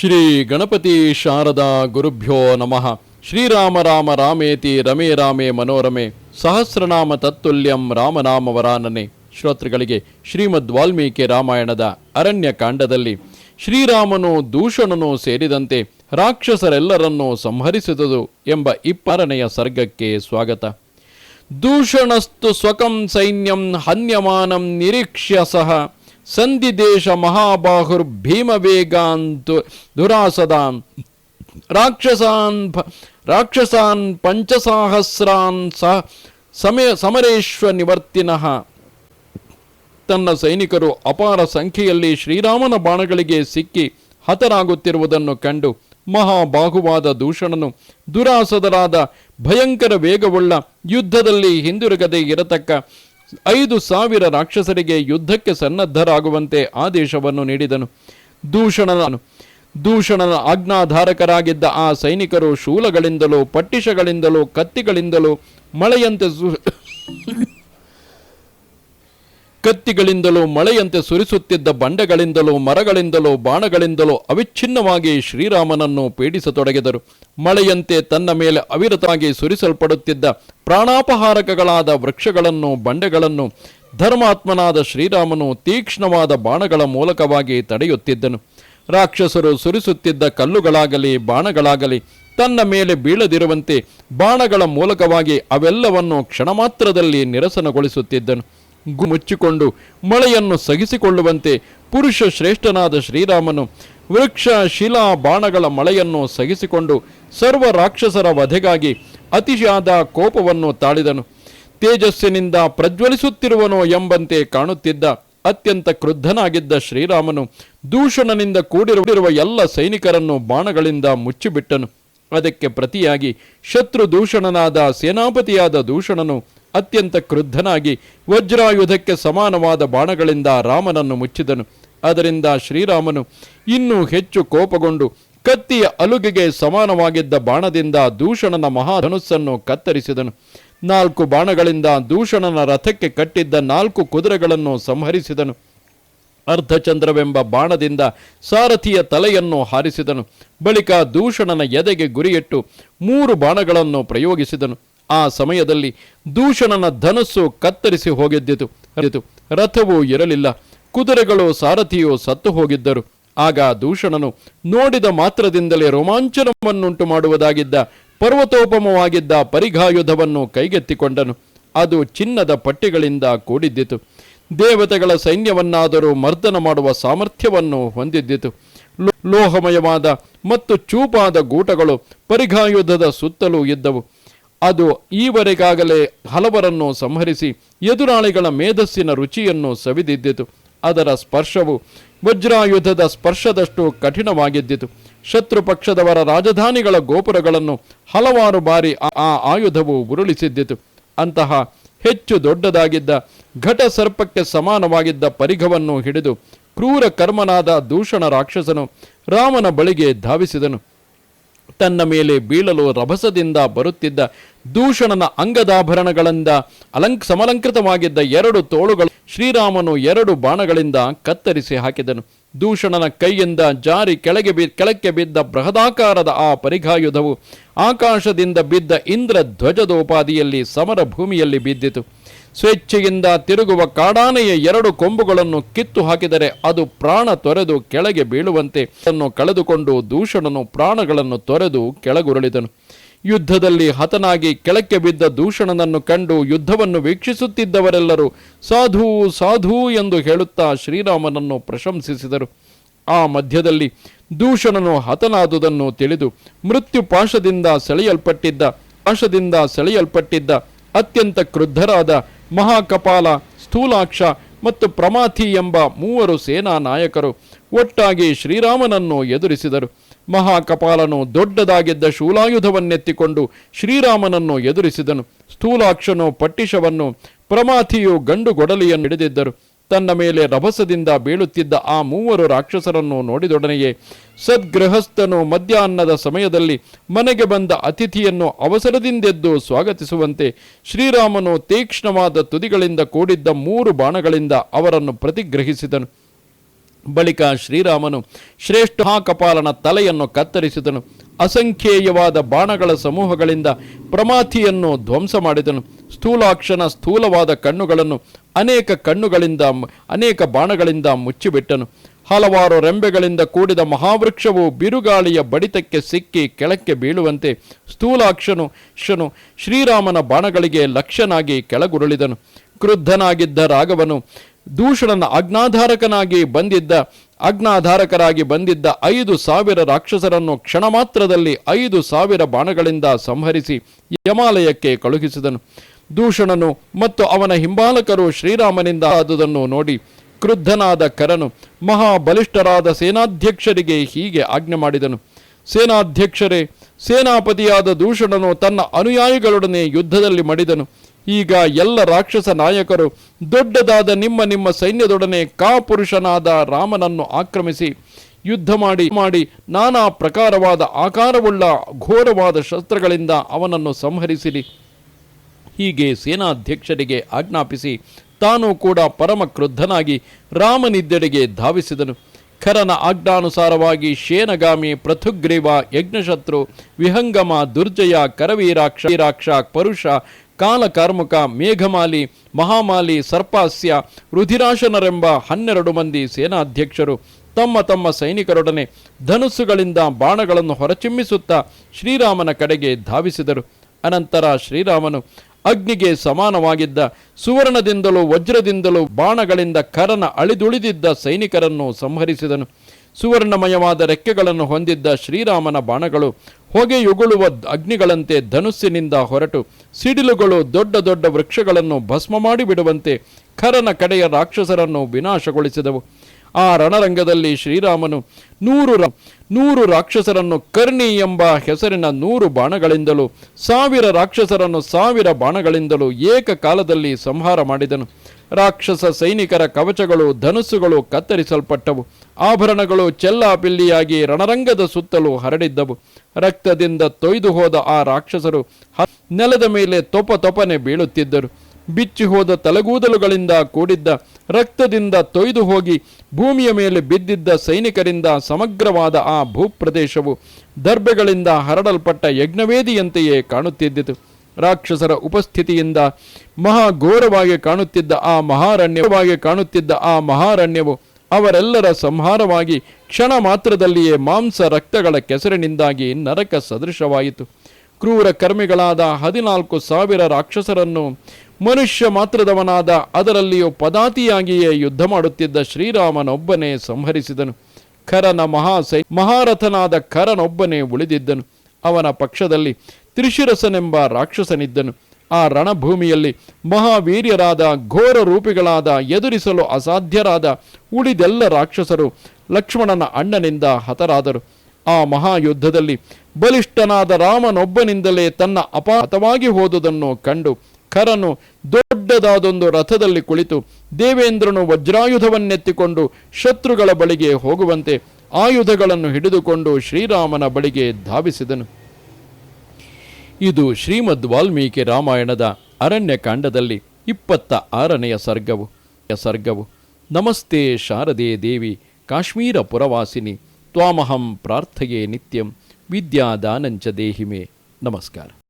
ಶ್ರೀ ಗಣಪತಿ ಶಾರದಾ ಗುರುಭ್ಯೋ ನಮಃ. ಶ್ರೀರಾಮ ರಾಮ ರಾಮೇತಿ ರಮೇ ರಾಮೇ ಮನೋರಮೆ. ಸಹಸ್ರನಾಮ ತತ್ತುಲ್ಯಂ ರಾಮನಾಮ ವರಾನನೆ. ಶ್ರೋತೃಗಳಿಗೆ ಶ್ರೀಮದ್ ವಾಲ್ಮೀಕಿ ರಾಮಾಯಣದ ಅರಣ್ಯ ಕಾಂಡದಲ್ಲಿ ಶ್ರೀರಾಮನು ದೂಷಣನು ಸೇರಿದಂತೆ ರಾಕ್ಷಸರೆಲ್ಲರನ್ನೂ ಸಂಹರಿಸಿದುದು ಎಂಬ ಇಪ್ಪರನೆಯ ಸರ್ಗಕ್ಕೆ ಸ್ವಾಗತ. ದೂಷಣಸ್ತು ಸ್ವಕಂ ಸೈನ್ಯಂ ಹನ್ಯಮಾನಂ ನಿರೀಕ್ಷ್ಯ ಸಹ. ಸಂಧಿದೇಶ ಮಹಾಬಾಹುರ್ಭೀಮವೇಗಾಂತು ದುರಾಸದಾನ್ ರಾಕ್ಷಸಾನ್ ರಾಕ್ಷಸಾನ್ ಪಂಚಸಾಹಸ್ರಾನ್ ಸಹ ಸಮಯ, ಸಮರೇಶ್ವ ನಿವರ್ತಿನಃ. ತನ್ನ ಸೈನಿಕರು ಅಪಾರ ಸಂಖ್ಯೆಯಲ್ಲಿ ಶ್ರೀರಾಮನ ಬಾಣಗಳಿಗೆ ಸಿಕ್ಕಿ ಹತರಾಗುತ್ತಿರುವುದನ್ನು ಕಂಡು ಮಹಾಬಾಹುವಾದ ದೂಷಣನು ದುರಾಸದರಾದ ಭಯಂಕರ ವೇಗವುಳ್ಳ ಯುದ್ಧದಲ್ಲಿ ಹಿಂದಿರುಗದೆ ಇರತಕ್ಕ ಐದು ಸಾವಿರ ರಾಕ್ಷಸರಿಗೆ ಯುದ್ಧಕ್ಕೆ ಸನ್ನದ್ಧರಾಗುವಂತೆ ಆದೇಶವನ್ನು ನೀಡಿದನು. ದೂಷಣನ ದೂಷಣನ ಆಜ್ಞಾಧಾರಕರಾಗಿದ್ದ ಆ ಸೈನಿಕರು ಶೂಲಗಳಿಂದಲೂ ಪಟ್ಟಿಷಗಳಿಂದಲೂ ಕತ್ತಿಗಳಿಂದಲೂ ಮಳೆಯಂತೆ ಕತ್ತಿಗಳಿಂದಲೂ, ಮಳೆಯಂತೆ ಸುರಿಸುತ್ತಿದ್ದ ಬಂಡೆಗಳಿಂದಲೂ, ಮರಗಳಿಂದಲೂ, ಬಾಣಗಳಿಂದಲೂ ಅವಿಚ್ಛಿನ್ನವಾಗಿ ಶ್ರೀರಾಮನನ್ನು ಪೀಡಿಸತೊಡಗಿದರು. ಮಳೆಯಂತೆ ತನ್ನ ಮೇಲೆ ಅವಿರತವಾಗಿ ಸುರಿಸಲ್ಪಡುತ್ತಿದ್ದ ಪ್ರಾಣಾಪಹಾರಕಗಳಾದ ವೃಕ್ಷಗಳನ್ನು, ಬಂಡೆಗಳನ್ನು, ಧರ್ಮಾತ್ಮನಾದ ಶ್ರೀರಾಮನು ತೀಕ್ಷ್ಣವಾದ ಬಾಣಗಳ ಮೂಲಕವಾಗಿ ತಡೆಯುತ್ತಿದ್ದನು. ರಾಕ್ಷಸರು ಸುರಿಸುತ್ತಿದ್ದ ಕಲ್ಲುಗಳಾಗಲಿ, ಬಾಣಗಳಾಗಲಿ, ತನ್ನ ಮೇಲೆ ಬೀಳದಿರುವಂತೆ ಬಾಣಗಳ ಮೂಲಕವಾಗಿ ಅವೆಲ್ಲವನ್ನು ಕ್ಷಣಮಾತ್ರದಲ್ಲಿ ನಿರಸನಗೊಳಿಸುತ್ತಿದ್ದನು. ಮುಚ್ಚಿಕೊಂಡು ಮಳೆಯನ್ನು ಸಗಿಸಿಕೊಳ್ಳುವಂತೆ ಪುರುಷ ಶ್ರೇಷ್ಠನಾದ ಶ್ರೀರಾಮನು ವೃಕ್ಷ, ಶಿಲಾ, ಬಾಣಗಳ ಮಳೆಯನ್ನು ಸಗಿಸಿಕೊಂಡು ಸರ್ವ ರಾಕ್ಷಸರ ವಧೆಗಾಗಿ ಅತಿಶಾದ ಕೋಪವನ್ನು ತಾಳಿದನು. ತೇಜಸ್ಸಿನಿಂದ ಪ್ರಜ್ವಲಿಸುತ್ತಿರುವನೋ ಎಂಬಂತೆ ಕಾಣುತ್ತಿದ್ದ ಅತ್ಯಂತ ಕ್ರುದ್ಧನಾಗಿದ್ದ ಶ್ರೀರಾಮನು ದೂಷಣನಿಂದ ಕೂಡಿರುವ ಎಲ್ಲ ಸೈನಿಕರನ್ನು ಬಾಣಗಳಿಂದ ಮುಚ್ಚಿಬಿಟ್ಟನು. ಅದಕ್ಕೆ ಪ್ರತಿಯಾಗಿ ಶತ್ರು ದೂಷಣನಾದ ಸೇನಾಪತಿಯಾದ ದೂಷಣನು ಅತ್ಯಂತ ಕ್ರುದ್ಧನಾಗಿ ವಜ್ರಾಯುಧಕ್ಕೆ ಸಮಾನವಾದ ಬಾಣಗಳಿಂದ ರಾಮನನ್ನು ಮುಚ್ಚಿದನು. ಅದರಿಂದ ಶ್ರೀರಾಮನು ಇನ್ನೂ ಹೆಚ್ಚು ಕೋಪಗೊಂಡು ಕತ್ತಿಯ ಅಲುಗೆಗೆ ಸಮಾನವಾಗಿದ್ದ ಬಾಣದಿಂದ ದೂಷಣನ ಮಹಾಧನುಸ್ಸನ್ನು ಕತ್ತರಿಸಿದನು. ನಾಲ್ಕು ಬಾಣಗಳಿಂದ ದೂಷಣನ ರಥಕ್ಕೆ ಕಟ್ಟಿದ್ದ ನಾಲ್ಕು ಕುದುರೆಗಳನ್ನು ಸಂಹರಿಸಿದನು. ಅರ್ಧಚಂದ್ರವೆಂಬ ಬಾಣದಿಂದ ಸಾರಥಿಯ ತಲೆಯನ್ನು ಹಾರಿಸಿದನು. ಬಳಿಕ ದೂಷಣನ ಎದೆಗೆ ಗುರಿಯಿಟ್ಟು ಮೂರು ಬಾಣಗಳನ್ನು ಪ್ರಯೋಗಿಸಿದನು. ಆ ಸಮಯದಲ್ಲಿ ದೂಷಣನ ಧನಸ್ಸು ಕತ್ತರಿಸಿ ಹೋಗಿದ್ದಿತು. ರಥವೂ ಇರಲಿಲ್ಲ. ಕುದುರೆಗಳು ಸಾರಥಿಯೂ ಸತ್ತು ಹೋಗಿದ್ದರು. ಆಗ ದೂಷಣನು ನೋಡಿದ ಮಾತ್ರದಿಂದಲೇ ರೋಮಾಂಚನವನ್ನುಂಟು ಮಾಡುವುದಾಗಿದ್ದ ಪರ್ವತೋಪಮವಾಗಿದ್ದ ಪರಿಘಾಯುಧವನ್ನು ಕೈಗೆತ್ತಿಕೊಂಡನು. ಅದು ಚಿನ್ನದ ಪಟ್ಟಿಗಳಿಂದ ಕೂಡಿದ್ದಿತು. ದೇವತೆಗಳ ಸೈನ್ಯವನ್ನಾದರೂ ಮರ್ದನ ಮಾಡುವ ಸಾಮರ್ಥ್ಯವನ್ನು ಹೊಂದಿದ್ದಿತು. ಲೋಹಮಯವಾದ ಮತ್ತು ಚೂಪಾದ ಗೂಟಗಳು ಪರಿಘಾಯುಧದ ಸುತ್ತಲೂ ಇದ್ದವು. ಅದು ಈವರೆಗಾಗಲೇ ಹಲವರನ್ನು ಸಂಹರಿಸಿ ಎದುರಾಳಿಗಳ ಮೇಧಸ್ಸಿನ ರುಚಿಯನ್ನು ಸವಿದಿದ್ದಿತು. ಅದರ ಸ್ಪರ್ಶವು ವಜ್ರಾಯುಧದ ಸ್ಪರ್ಶದಷ್ಟು ಕಠಿಣವಾಗಿದ್ದಿತು. ಶತ್ರು ಪಕ್ಷದವರ ರಾಜಧಾನಿಗಳ ಗೋಪುರಗಳನ್ನು ಹಲವಾರು ಬಾರಿ ಆ- ಆಯುಧವು ಉರುಳಿಸಿದ್ದಿತು. ಅಂತಹ ಹೆಚ್ಚು ದೊಡ್ಡದಾಗಿದ್ದ ಘಟ ಸರ್ಪಕ್ಕೆ ಸಮಾನವಾಗಿದ್ದ ಪರಿಘವನ್ನು ಹಿಡಿದು ಕ್ರೂರ ಕರ್ಮನಾದ ದೂಷಣ ರಾಕ್ಷಸನು ರಾಮನ ಬಳಿಗೆ ಧಾವಿಸಿದನು. ತನ್ನ ಮೇಲೆ ಬೀಳಲು ರಭಸದಿಂದ ಬರುತ್ತಿದ್ದ ದೂಷಣನ ಅಂಗದಾಭರಣಗಳಿಂದ ಅಲಂಕ, ಸಮಲಂಕೃತವಾಗಿದ್ದ ಎರಡು ತೋಳುಗಳು ಶ್ರೀರಾಮನು ಎರಡು ಬಾಣಗಳಿಂದ ಕತ್ತರಿಸಿ ಹಾಕಿದನು. ದೂಷಣನ ಕೈಯಿಂದ ಜಾರಿ ಕೆಳಗೆ ಬಿ, ಕೆಳಕ್ಕೆ ಬಿದ್ದ ಬೃಹದಾಕಾರದ ಆ ಪರಿಘಾಯುಧವು ಆಕಾಶದಿಂದ ಬಿದ್ದ ಇಂದ್ರ ಧ್ವಜದೋಪಾದಿಯಲ್ಲಿ ಸಮರ ಭೂಮಿಯಲ್ಲಿ ಬಿದ್ದಿತು. ಸ್ವೇಚ್ಛೆಯಿಂದ ತಿರುಗುವ ಕಾಡಾನೆಯ ಎರಡು ಕೊಂಬುಗಳನ್ನು ಕಿತ್ತು ಹಾಕಿದರೆ ಅದು ಪ್ರಾಣ ತೊರೆದು ಕೆಳಗೆ ಬೀಳುವಂತೆ ಅದನ್ನು ಕಳೆದುಕೊಂಡು ದೂಷಣನು ಪ್ರಾಣಗಳನ್ನು ತೊರೆದು ಕೆಳಗುರುಳಿದನು. ಯುದ್ಧದಲ್ಲಿ ಹತನಾಗಿ ಕೆಳಕ್ಕೆ ಬಿದ್ದ ದೂಷಣನನ್ನು ಕಂಡು ಯುದ್ಧವನ್ನು ವೀಕ್ಷಿಸುತ್ತಿದ್ದವರೆಲ್ಲರೂ ಸಾಧು ಸಾಧು ಎಂದು ಹೇಳುತ್ತಾ ಶ್ರೀರಾಮನನ್ನು ಪ್ರಶಂಸಿಸಿದರು. ಆ ಮಧ್ಯದಲ್ಲಿ ದೂಷಣನು ಹತನಾದುದನ್ನು ತಿಳಿದು ಮೃತ್ಯು ಪಾಶದಿಂದ ಸೆಳೆಯಲ್ಪಟ್ಟಿದ್ದ ಪಾಶದಿಂದ ಸೆಳೆಯಲ್ಪಟ್ಟಿದ್ದ ಅತ್ಯಂತ ಕ್ರುದ್ಧರಾದ ಮಹಾಕಪಾಲ, ಸ್ಥೂಲಾಕ್ಷ ಮತ್ತು ಪ್ರಮಾಥಿ ಎಂಬ ಮೂವರು ಸೇನಾ ನಾಯಕರು ಒಟ್ಟಾಗಿ ಶ್ರೀರಾಮನನ್ನು ಎದುರಿಸಿದರು. ಮಹಾಕಪಾಲನು ದೊಡ್ಡದಾಗಿದ್ದ ಶೂಲಾಯುಧವನ್ನೆತ್ತಿಕೊಂಡು ಶ್ರೀರಾಮನನ್ನು ಎದುರಿಸಿದನು. ಸ್ಥೂಲಾಕ್ಷನು ಪಟ್ಟಿಶವನ್ನು, ಪ್ರಮಾಥಿಯು ಗಂಡುಗೊಡಲಿಯನ್ನು ಹಿಡಿದಿದ್ದರು. ತನ್ನ ಮೇಲೆ ರಭಸದಿಂದ ಬೀಳುತ್ತಿದ್ದ ಆ ಮೂವರು ರಾಕ್ಷಸರನ್ನು ನೋಡಿದೊಡನೆಯೇ, ಸದ್ಗೃಹಸ್ಥನು ಮಧ್ಯಾಹ್ನದ ಸಮಯದಲ್ಲಿ ಮನೆಗೆ ಬಂದ ಅತಿಥಿಯನ್ನು ಅವಸರದಿಂದೆದ್ದು ಸ್ವಾಗತಿಸುವಂತೆ ಶ್ರೀರಾಮನು ತೀಕ್ಷ್ಣವಾದ ತುದಿಗಳಿಂದ ಕೂಡಿದ್ದ ಮೂರು ಬಾಣಗಳಿಂದ ಅವರನ್ನು ಪ್ರತಿಗ್ರಹಿಸಿದನು. ಬಳಿಕ ಶ್ರೀರಾಮನು ಶ್ರೇಷ್ಠ ಕಪಾಲನ ತಲೆಯನ್ನು ಕತ್ತರಿಸಿದನು. ಅಸಂಖ್ಯೇಯವಾದ ಬಾಣಗಳ ಸಮೂಹಗಳಿಂದ ಪ್ರಮಾಥಿಯನ್ನು ಧ್ವಂಸ ಮಾಡಿದನು. ಸ್ಥೂಲಾಕ್ಷನ ಸ್ಥೂಲವಾದ ಕಣ್ಣುಗಳನ್ನು ಅನೇಕ ಕಣ್ಣುಗಳಿಂದ, ಅನೇಕ ಬಾಣಗಳಿಂದ ಮುಚ್ಚಿಬಿಟ್ಟನು. ಹಲವಾರು ರೆಂಬೆಗಳಿಂದ ಕೂಡಿದ ಮಹಾವೃಕ್ಷವು ಬಿರುಗಾಳಿಯ ಬಡಿತಕ್ಕೆ ಸಿಕ್ಕಿ ಕೆಳಕ್ಕೆ ಬೀಳುವಂತೆ ಸ್ಥೂಲಾಕ್ಷನು ಶನು ಶ್ರೀರಾಮನ ಬಾಣಗಳಿಗೆ ಲಕ್ಷನಾಗಿ ಕೆಳಗುರುಳಿದನು. ಕ್ರುದ್ಧನಾಗಿದ್ದ ರಾಘವನು ದೂಷಣನ ಅಜ್ಞಾಧಾರಕನಾಗಿ ಬಂದಿದ್ದ ಅಗ್ನಾಧಾರಕರಾಗಿ ಬಂದಿದ್ದ ಐದು ಸಾವಿರ ರಾಕ್ಷಸರನ್ನು ಕ್ಷಣ ಮಾತ್ರದಲ್ಲಿ ಐದು ಸಾವಿರ ಬಾಣಗಳಿಂದ ಸಂಹರಿಸಿ ಯಮಾಲಯಕ್ಕೆ ಕಳುಹಿಸಿದನು. ದೂಷಣನು ಮತ್ತು ಅವನ ಹಿಂಬಾಲಕರು ಶ್ರೀರಾಮನಿಂದ ಆದುದನ್ನು ನೋಡಿ ಕ್ರುದ್ಧನಾದ ಕರನು ಮಹಾಬಲಿಷ್ಠರಾದ ಸೇನಾಧ್ಯಕ್ಷರಿಗೆ ಹೀಗೆ ಆಜ್ಞೆ ಮಾಡಿದನು. ಸೇನಾಧ್ಯಕ್ಷರೇ, ಸೇನಾಪತಿಯಾದ ದೂಷಣನು ತನ್ನ ಅನುಯಾಯಿಗಳೊಡನೆ ಯುದ್ಧದಲ್ಲಿ ಮಡಿದನು. ಈಗ ಎಲ್ಲ ರಾಕ್ಷಸ ನಾಯಕರು ದೊಡ್ಡದಾದ ನಿಮ್ಮ ನಿಮ್ಮ ಸೈನ್ಯದೊಡನೆ ಕಾಪುರುಷನಾದ ರಾಮನನ್ನು ಆಕ್ರಮಿಸಿ ಯುದ್ಧ ಮಾಡಿ ಮಾಡಿ ನಾನಾ ಪ್ರಕಾರವಾದ ಆಕಾರವುಳ್ಳ ಘೋರವಾದ ಶಸ್ತ್ರಗಳಿಂದ ಅವನನ್ನು ಸಂಹರಿಸಿರಿ. ಹೀಗೆ ಸೇನಾಧ್ಯಕ್ಷರಿಗೆ ಆಜ್ಞಾಪಿಸಿ ತಾನು ಕೂಡ ಪರಮ ಕ್ರುದ್ಧನಾಗಿ ರಾಮನಿದ್ದೆಡೆಗೆ ಧಾವಿಸಿದನು. ಖರನ ಆಜ್ಞಾನುಸಾರವಾಗಿ ಶೇನಗಾಮಿ, ಪೃಥುಗ್ರೀವ, ಯಜ್ಞಶತ್ರು, ವಿಹಂಗಮ, ದುರ್ಜಯ, ಕರವೀರಾಕ್ಷ ರಾಕ್ಷ ಪರುಷ ಕಾಲಕಾರ್ಮುಕ ಮೇಘಮಾಲಿ, ಮಹಾಮಾಲಿ, ಸರ್ಪಾಸ್ಯ, ರುಧಿರಾಶನರೆಂಬ ಹನ್ನೆರಡು ಮಂದಿ ಸೇನಾಧ್ಯಕ್ಷರು ತಮ್ಮ ತಮ್ಮ ಸೈನಿಕರೊಡನೆ ಧನುಸ್ಸುಗಳಿಂದ ಬಾಣಗಳನ್ನು ಹೊರಚಿಮ್ಮಿಸುತ್ತಾ ಶ್ರೀರಾಮನ ಕಡೆಗೆ ಧಾವಿಸಿದರು. ಅನಂತರ ಶ್ರೀರಾಮನು ಅಗ್ನಿಗೆ ಸಮಾನವಾಗಿದ್ದ ಸುವರ್ಣದಿಂದಲೂ ವಜ್ರದಿಂದಲೂ ಬಾಣಗಳಿಂದ ಕರನ ಅಳಿದುಳಿದಿದ್ದ ಸೈನಿಕರನ್ನು ಸಂಹರಿಸಿದನು. ಸುವರ್ಣಮಯವಾದ ರೆಕ್ಕೆಗಳನ್ನು ಹೊಂದಿದ್ದ ಶ್ರೀರಾಮನ ಬಾಣಗಳು ಹೊಗೆಯುಗುಳುವ ಅಗ್ನಿಗಳಂತೆ ಧನುಸ್ಸಿನಿಂದ ಹೊರಟು ಸಿಡಿಲುಗಳು ದೊಡ್ಡ ದೊಡ್ಡ ವೃಕ್ಷಗಳನ್ನು ಭಸ್ಮ ಮಾಡಿಬಿಡುವಂತೆ ಖರನ ಕಡೆಯ ರಾಕ್ಷಸರನ್ನು ವಿನಾಶಗೊಳಿಸಿದವು. ಆ ರಣರಂಗದಲ್ಲಿ ಶ್ರೀರಾಮನು ನೂರು ನೂರು ರಾಕ್ಷಸರನ್ನು ಕರ್ಣಿ ಎಂಬ ಹೆಸರಿನ ನೂರು ಬಾಣಗಳಿಂದಲೂ, ಸಾವಿರ ರಾಕ್ಷಸರನ್ನು ಸಾವಿರ ಬಾಣಗಳಿಂದಲೂ ಏಕಕಾಲದಲ್ಲಿ ಸಂಹಾರ ಮಾಡಿದನು. ರಾಕ್ಷಸ ಸೈನಿಕರ ಕವಚಗಳು, ಧನುಸ್ಸುಗಳು ಕತ್ತರಿಸಲ್ಪಟ್ಟವು. ಆಭರಣಗಳು ಚೆಲ್ಲಾಪಿಲ್ಲಿಯಾಗಿ ರಣರಂಗದ ಸುತ್ತಲೂ ಹರಡಿದ್ದವು. ರಕ್ತದಿಂದ ತೊಯ್ದು ಹೋದ ಆ ರಾಕ್ಷಸರು ನೆಲದ ಮೇಲೆ ತೊಪ ತೊಪನೆ ಬೀಳುತ್ತಿದ್ದರು. ಬಿಚ್ಚಿ ಹೋದ ತಲೆಗೂದಲುಗಳಿಂದ ಕೂಡಿದ್ದ ರಕ್ತದಿಂದ ತೊಯ್ದು ಹೋಗಿ ಭೂಮಿಯ ಮೇಲೆ ಬಿದ್ದಿದ್ದ ಸೈನಿಕರಿಂದ ಸಮಗ್ರವಾದ ಆ ಭೂಪ್ರದೇಶವು ದರ್ಬೆಗಳಿಂದ ಹರಡಲ್ಪಟ್ಟ ಯಜ್ಞವೇದಿಯಂತೆಯೇ ಕಾಣುತ್ತಿದ್ದಿತು. ರಾಕ್ಷಸರ ಉಪಸ್ಥಿತಿಯಿಂದ ಮಹಾಘೋರವಾಗಿ ಕಾಣುತ್ತಿದ್ದ ಆ ಮಹಾರಣ್ಯವಾಗಿ ಕಾಣುತ್ತಿದ್ದ ಆ ಮಹಾರಣ್ಯವು ಅವರೆಲ್ಲರ ಸಂಹಾರವಾಗಿ ಕ್ಷಣ ಮಾತ್ರದಲ್ಲಿಯೇ ಮಾಂಸ ರಕ್ತಗಳ ಕೆಸರಿನಿಂದಾಗಿ ನರಕ ಸದೃಶವಾಯಿತು. ಕ್ರೂರ ಕರ್ಮಿಗಳಾದ ಹದಿನಾಲ್ಕು ಸಾವಿರ ರಾಕ್ಷಸರನ್ನು ಮನುಷ್ಯ ಮಾತ್ರದವನಾದ ಅದರಲ್ಲಿಯೂ ಪದಾತಿಯಾಗಿಯೇ ಯುದ್ಧ ಮಾಡುತ್ತಿದ್ದ ಶ್ರೀರಾಮನೊಬ್ಬನೇ ಸಂಹರಿಸಿದನು. ಖರನ ಮಹಾಸೈ ಮಹಾರಥನಾದ ಖರನೊಬ್ಬನೇ ಉಳಿದಿದ್ದನು. ಅವನ ಪಕ್ಷದಲ್ಲಿ ತ್ರಿಶಿರಸನೆಂಬ ರಾಕ್ಷಸನಿದ್ದನು. ಆ ರಣಭೂಮಿಯಲ್ಲಿ ಮಹಾವೀರ್ಯರಾದ ಘೋರ ರೂಪಿಗಳಾದ ಎದುರಿಸಲು ಅಸಾಧ್ಯರಾದ ಉಳಿದೆಲ್ಲ ರಾಕ್ಷಸರು ಲಕ್ಷ್ಮಣನ ಅಣ್ಣನಿಂದ ಹತರಾದರು. ಆ ಮಹಾಯುದ್ಧದಲ್ಲಿ ಬಲಿಷ್ಠನಾದ ರಾಮನೊಬ್ಬನಿಂದಲೇ ತನ್ನ ಅಪಾತವಾಗಿ ಹೋದುದನ್ನು ಕಂಡು ಖರನು ದೊಡ್ಡದಾದೊಂದು ರಥದಲ್ಲಿ ಕುಳಿತು ದೇವೇಂದ್ರನು ವಜ್ರಾಯುಧವನ್ನೆತ್ತಿಕೊಂಡು ಶತ್ರುಗಳ ಬಳಿಗೆ ಹೋಗುವಂತೆ ಆಯುಧಗಳನ್ನು ಹಿಡಿದುಕೊಂಡು ಶ್ರೀರಾಮನ ಬಳಿಗೆ ಧಾವಿಸಿದನು. ಇದು ಶ್ರೀಮದ್ ವಾಲ್ಮೀಕಿ ರಾಮಾಯಣದ ಅರಣ್ಯಕಾಂಡದಲ್ಲಿ ಇಪ್ಪತ್ತ ಆರನೆಯ ಸರ್ಗವು ಸರ್ಗವು. ನಮಸ್ತೆ ಶಾರದೆ ದೇವಿ, ಕಾಶ್ಮೀರ ಪುರವಾಸಿನಿ, ತ್ವಾಮಹಂ ಪ್ರಾರ್ಥಯೇ ನಿತ್ಯಂ, ವಿದ್ಯಾದಾನಂಚ ದೇಹಿಮೆ. ನಮಸ್ಕಾರ.